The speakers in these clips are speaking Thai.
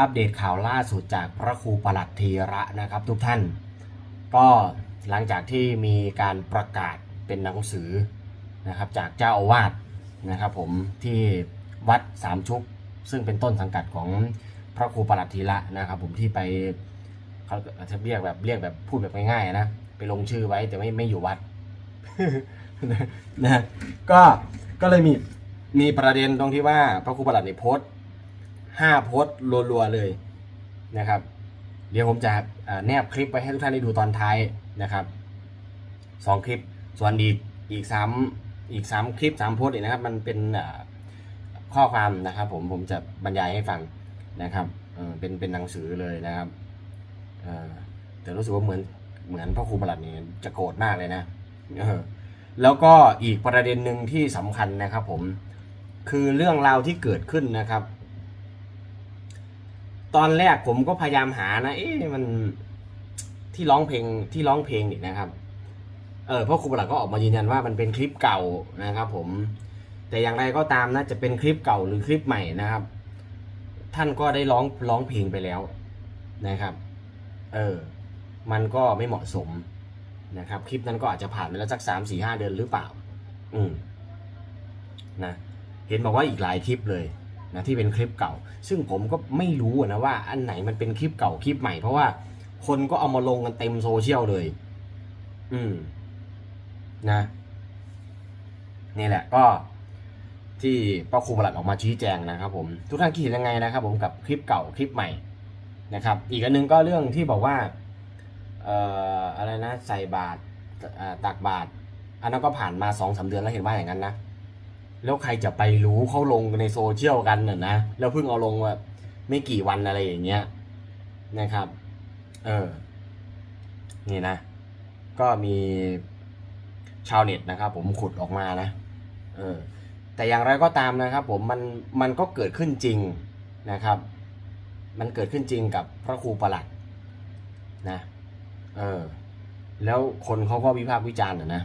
อัปเดตข่าวล่าสุดจากพระครูประหลัดธีระนะครับทุกท่าน ก็หลังจากที่มีการประกาศเป็นหนังสือนะครับจากเจ้าอาวาสนะครับผมที่วัดสามชุก ซึ่งเป็นต้นสังกัดของพระครูประหลัดธีระนะครับผมที่ไปเขาจะเรียกแบบเรียกแบบพูดแบบง่ายๆนะไปลงชื่อไว้แต่ไม่ไม่อยู่วัดนะก็ก็เลยมีมีประเด็นตรงที่ว่าพระครูประหลัดเนี่ยโพสต์ ห้าโพสต์รัวๆเลยนะครับ เดี๋ยวผมจะแนบคลิปไว้ให้ทุกท่านได้ดูตอนท้ายนะครับสองคลิปส่วนอีกอีกสามอีกสามคลิปสามโพสต์อีกนะครับมันเป็นข้อความนะครับ ผมผมจะบรรยายให้ฟังนะครับเป็นเป็นหนังสือเลยนะครับแต่รู้สึกว่าเหมือนเหมือนพ่อครูประหลัดนี่จะโกรธมากเลยนะแล้วก็อีกประเด็นหนึ่งที่สำคัญนะครับ ผมคือเรื่องราวที่เกิดขึ้นนะครับ ตอนแรกผมก็พยายามหานะ เอ๊ะมันที่ร้องเพลงที่ร้องเพลงนี่นะครับ เออพ่อครูประหลัดก็ออกมายืนยันว่ามันเป็นคลิปเก่านะครับ ผม แต่อย่างไรก็ตามนะจะเป็นคลิปเก่าหรือคลิปใหม่นะครับ ท่านก็ได้ร้องร้องเพลงไปแล้วนะครับ เออ มันก็ไม่เหมาะสมนะครับ คลิปนั้นก็อาจจะผ่านไปแล้วสักสามสี่ห้าเดือนหรือเปล่า อืมนะ เห็นบอกว่าอีกหลายคลิปเลย นะที่เป็นคลิปเก่า ซึ่งผมก็ไม่รู้นะว่าอันไหนมันเป็นคลิปเก่าคลิปใหม่เพราะว่าคนก็เอามาลงกันเต็มโซเชียลเลย อืม นะ นี่แหละก็ที่ป้าครูประหลัดออกมาชี้แจงนะครับผมทุกท่านคิดเห็นยังไงนะครับผมกับคลิปเก่าคลิปใหม่นะครับ อีกอันนึงก็เรื่องที่บอกว่าเอ่ออะไรนะ ใส่บาตรตักบาตรอันนั้นก็ผ่านมาสองสามเดือนแล้วเห็นว่าอย่างนั้นนะ แล้วใครจะไปรู้เขาลงในโซเชียลกันน่ะนะ แล้วเพิ่งเอาลงแบบไม่กี่วันอะไรอย่างเงี้ยนะครับ เออ นี่นะ ก็มีชาวเน็ตนะครับ ผมขุดออกมานะ เออ แต่อย่างไรก็ตามนะครับ ผมมันมันก็เกิดขึ้นจริงนะครับ มันเกิดขึ้นจริงกับพระครูประหลัดนะ เออ แล้วคนเขาก็วิพากษ์วิจารณ์นะนะ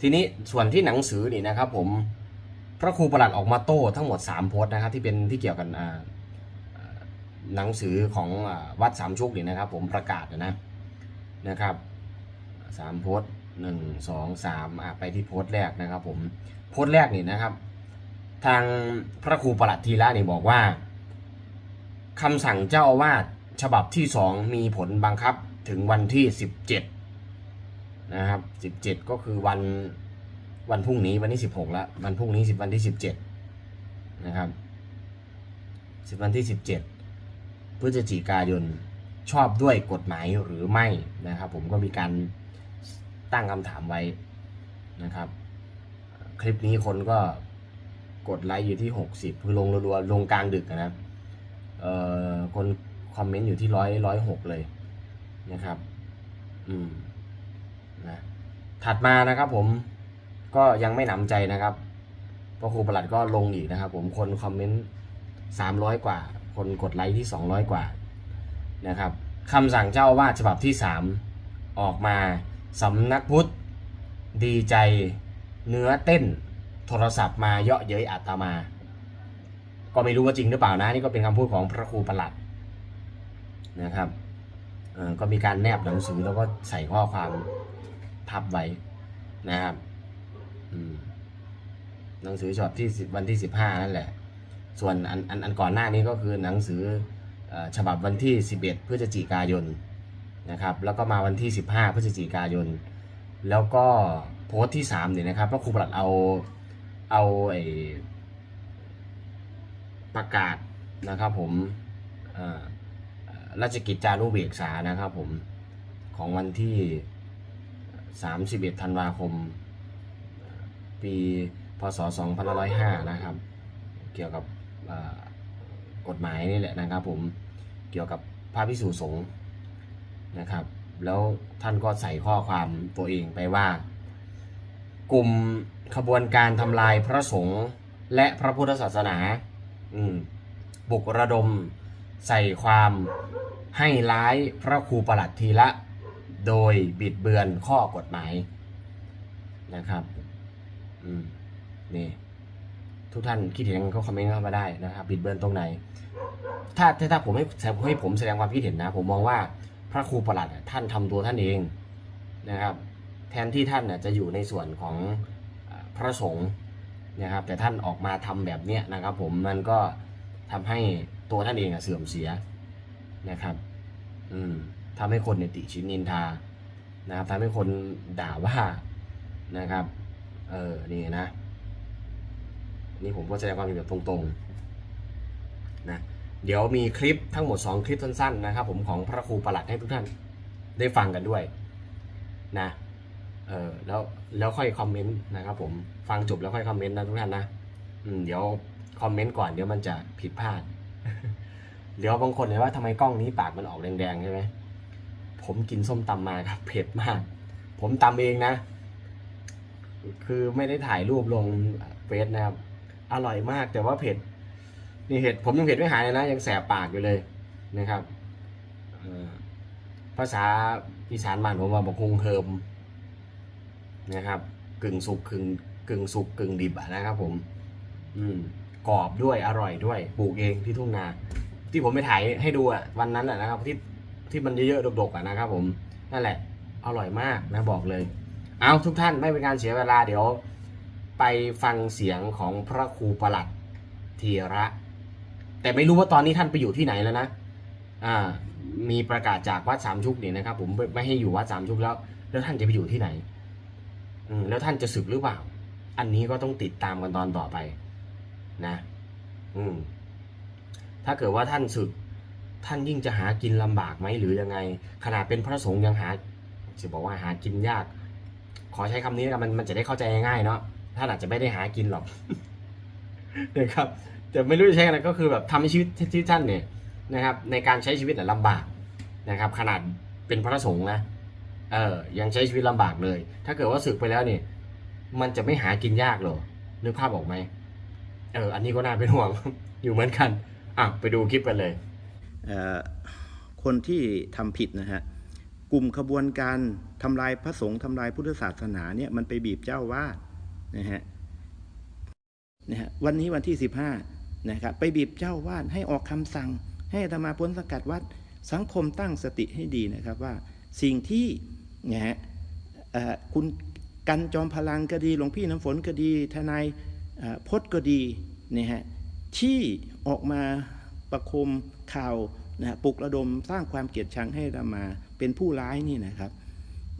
ทีนี้ส่วนที่หนังสือนี่นะครับผมพระครูประหลัดออกมาโต้ทั้งหมด 3 โพสต์นะครับที่เป็นที่เกี่ยวกันหนังสือของอวัดสามชุกนี่นะครับ ผมประกาศนะนะครับสามโพสต์หนึ่งสองสามไปที่โพสต์แรกนะครับ ผมโพสต์แรกนี่นะครับ ทางพระครูประหลัดทีละนี่บอกว่าคำสั่งเจ้าอาวาสฉบับที่สองมีผลบังคับถึงวันที่สิบเจ็ด นะครับสิบเจ็ดก็คือวันวันพรุ่งนี้วันที่สิบหกแล้ววันพรุ่งนี้สิบวันที่สิบเจ็ดนะครับสิบวันที่สิบเจ็ดพฤศจิกายนชอบด้วยกฎหมายหรือไม่นะครับผมก็มีการตั้งคำถามไว้นะครับ คลิปนี้คนก็กดไลค์อยู่ที่หกสิบคือลงรัวๆลงกลางดึกนะเอ่อคนคอมเมนต์อยู่ที่ร้อยร้อยหกเลยนะครับ อืม นะถัดมานะครับผมก็ยังไม่หนำใจนะครับเพราะครูประหลัดก็ลงอีกนะครับ ผมคนคอมเมนต์สามร้อยกว่า คนกดไลค์ที่สองร้อยกว่านะครับคำสั่งเจ้าวาดฉบับที่สามออกมาสำนักพุทธ ดีใจเนื้อเต้น โทรศัพท์มาเยาะเย้ยอาตมา ก็ไม่รู้ว่าจริงหรือเปล่านะนี่ก็เป็นคำพูดของพระครูประหลัดนะครับก็มีการแนบหนังสือแล้วก็ใส่ข้อความ พับไว้นะครับหนังสือฉบับที่วันที่สิบห้านั่นแหละ ส่วนอันอันอันก่อนหน้านี้ก็คือหนังสืออฉบับวันที่11พฤศจิกายนนะครับ แล้วก็มาวันที่15พฤศจิกายน แล้วก็โพสต์ที่3เนี่ยนะครับพระครูประหลัดเอาเอาไอประกาศนะครับผมราชกิจจานุเบกษานะครับผมของวันที่ 31ธันวาคม ปีพศ2505 นะครับ เกี่ยวกับกฎหมายนี่แหละนะครับผมเกี่ยวกับพระพิสุสงฆ์นะครับ แล้วท่านก็ใส่ข้อความตัวเองไปว่า กลุ่มขบวนการทำลายพระสงฆ์และพระพุทธศาสนาบุกระดมใส่ความให้ร้ายพระครูประหลัดทีละ โดยบิดเบือนข้อกฎหมายนะครับอืมนี่ทุกท่านคิดเห็นก็คอมเมนต์เข้ามาได้นะครับ บิดเบือนตรงไหน ถ้าถ้าผมให้ให้ผมแสดงความคิดเห็นนะ ผมมองว่าพระครูประหลัดท่านทำตัวท่านเองนะครับ แทนที่ท่านจะอยู่ในส่วนของพระสงฆ์นะครับ แต่ท่านออกมาทำแบบเนี้ยนะครับ ผมมันก็ทำให้ตัวท่านเองเสื่อมเสียนะครับ อืม ทำให้คนเนี่ยติชินนินทานะครับทำให้คนด่าว่านะครับ เออนี่นะ นี่ผมก็แสดงความเห็นแบบตรงๆนะเดี๋ยวมีคลิปทั้งหมด 2 คลิปสั้นๆนะครับ ผมของพระครูประหลัดให้ทุกท่านได้ฟังกันด้วยนะเออแล้วแล้วค่อยคอมเมนต์นะครับ ผมฟังจบแล้วค่อยคอมเมนต์นะทุกท่านนะอืมเดี๋ยวคอมเมนต์ก่อนเดี๋ยวมันจะผิดพลาดเดี๋ยวบางคนเลยว่าทำไมกล้องนี้ปากมันออกแดงๆใช่ไหม ผมกินส้มตำมาครับเผ็ดมาก ผมตำเองนะ คือไม่ได้ถ่ายรูปลงเฟซนะครับ อร่อยมากแต่ว่าเผ็ด นี่เห็ดผมยังเผ็ดไม่หายเลยนะ ยังแสบปากอยู่เลยนะครับภาษาอีสานบ้านผมว่าบอกคงเฮิมนะครับ กึ่งสุกกึ่งกึ่งสุกกึ่งดิบนะครับ ผม อืมกรอบด้วยอร่อยด้วยปลูกเองที่ทุ่งนา ที่ผมไปถ่ายให้ดูอะวันนั้นอะนะครับที่ ที่มันเยอะๆดกๆอะนะครับผมนั่นแหละอร่อยมากนะบอกเลย เอาทุกท่านไม่เป็นการเสียเวลาเดี๋ยว ไปฟังเสียงของพระครูประหลัดธีระ แต่ไม่รู้ว่าตอนนี้ท่านไปอยู่ที่ไหนแล้วนะอ่ามีประกาศจากวัดสามชุกเนี่ยนะครับ ผมไม่ให้อยู่วัดสามชุกแล้ว แล้วท่านจะไปอยู่ที่ไหนอืมแล้วท่านจะศึกหรือเปล่า อันนี้ก็ต้องติดตามกันตอนต่อไปนะ อืมถ้าเกิดว่าท่านศึก ท่านยิ่งจะหากินลำบากไหมหรือยังไง ขนาดเป็นพระสงฆ์ยังหาจะบอกว่าหากินยาก ขอใช้คำนี้กันมันมันจะได้เข้าใจง่ายเนาะท่านอาจจะไม่ได้หากินหรอกนะครับ แต่ไม่รู้จะใช้อะไรก็คือแบบทำให้ชีวิตที่ท่านเนี่ยนะครับ ในการใช้ชีวิตน่ะลำบากนะครับ ขนาดเป็นพระสงฆ์นะเออยังใช้ชีวิตลำบากเลย ถ้าเกิดว่าศึกไปแล้วเนี่ยมันจะไม่หากินยากหรอนึกภาพออกไหมเออ อันนี้ก็น่าเป็นห่วงอยู่เหมือนกันอะไปดูคลิปกันเลย คนที่ทำผิดนะฮะกลุ่มขบวนการทำลายพระสงฆ์ทำลายพุทธศาสนาเนี่ยมันไปบีบเจ้าวาดนะฮะนะฮะวันนี้วันที่15นะครับไปบีบเจ้าวาดให้ออกคำสั่ง ให้อาตมาพ้นสกัดวัดสังคมตั้งสติให้ดีนะครับว่าสิ่งที่นะฮะคุณกันจอมพลังก็ดีหลวงพี่น้ำฝนก็ดีทนายพจน์ก็ดีนะฮะที่ออกมาประคมข่าว นะปลุกระดมสร้างความเกลียดชังให้อามาเป็นผู้ร้ายนี่นะครับ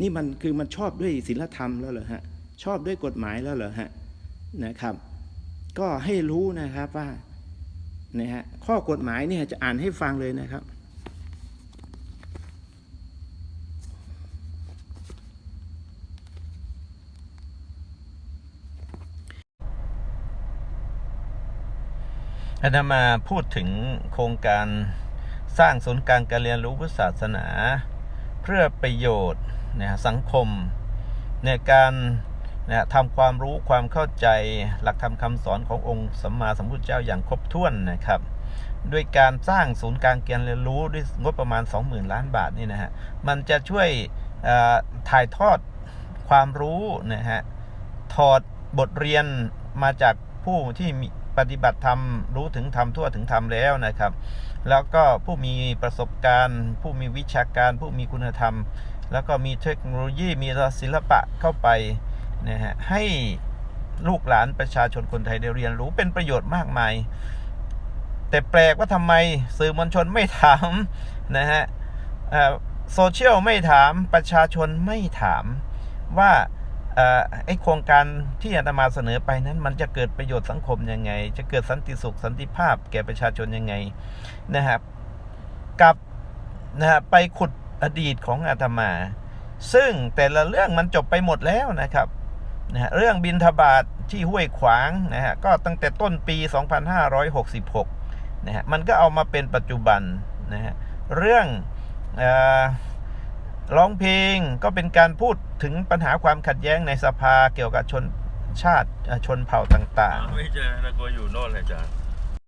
นี่มันคือมันชอบด้วยศีลธรรมแล้วเหรอฮะชอบด้วยกฎหมายแล้วเหรอฮะนะครับ ก็ให้รู้นะครับว่านะฮะข้อกฎหมายเนี่ยจะอ่านให้ฟังเลยนะครับอาตมาพูดถึงโครงการ สร้างศูนย์กลางการเรียนรู้พุทธศาสนา เพื่อประโยชน์นะสังคมในการนะทำความรู้ความเข้าใจหลักธรรมคำสอนขององค์สัมมาสัมพุทธเจ้าอย่างครบถ้วนนะครับด้วยการสร้างศูนย์กลางการเรียนรู้ด้วยงบประมาณ 20,000 ล้านบาทนี่นะฮะมันจะช่วยถ่ายทอดความรู้นะฮะถอดบทเรียนมาจากผู้ที่มี ปฏิบัติธรรมรู้ถึงธรรมทั่วถึงธรรมแล้วนะครับ แล้วก็ผู้มีประสบการณ์ ผู้มีวิชาการ ผู้มีคุณธรรม แล้วก็มีเทคโนโลยีมีศิลปะเข้าไปนะฮะให้ลูกหลานประชาชนคนไทยได้เรียนรู้เป็นประโยชน์มากมาย แต่แปลกว่าทำไมสื่อมวลชนไม่ถามนะฮะโซเชียลไม่ถามประชาชนไม่ถามว่า ไอโครงการที่อาตมาเสนอไปนั้น มันจะเกิดประโยชน์สังคมยังไง จะเกิดสันติสุขสันติภาพแก่ประชาชนยังไงนะครับกับนะฮะไปขุดอดีตของอาตมา ซึ่งแต่ละเรื่องมันจบไปหมดแล้วนะครับนะฮะเรื่องบินทบาทที่ห้วยขวางนะฮะก็ตั้งแต่ต้นปี 2566นะฮะมันก็เอามาเป็นปัจจุบันนะฮะเรื่องอ ร้องเพลงก็เป็นการพูดถึงปัญหาความขัดแย้งในสภาเกี่ยวกับชนชาติชนเผ่าต่างไม่เจอนะกูอยู่โน่นเลยจ้ะ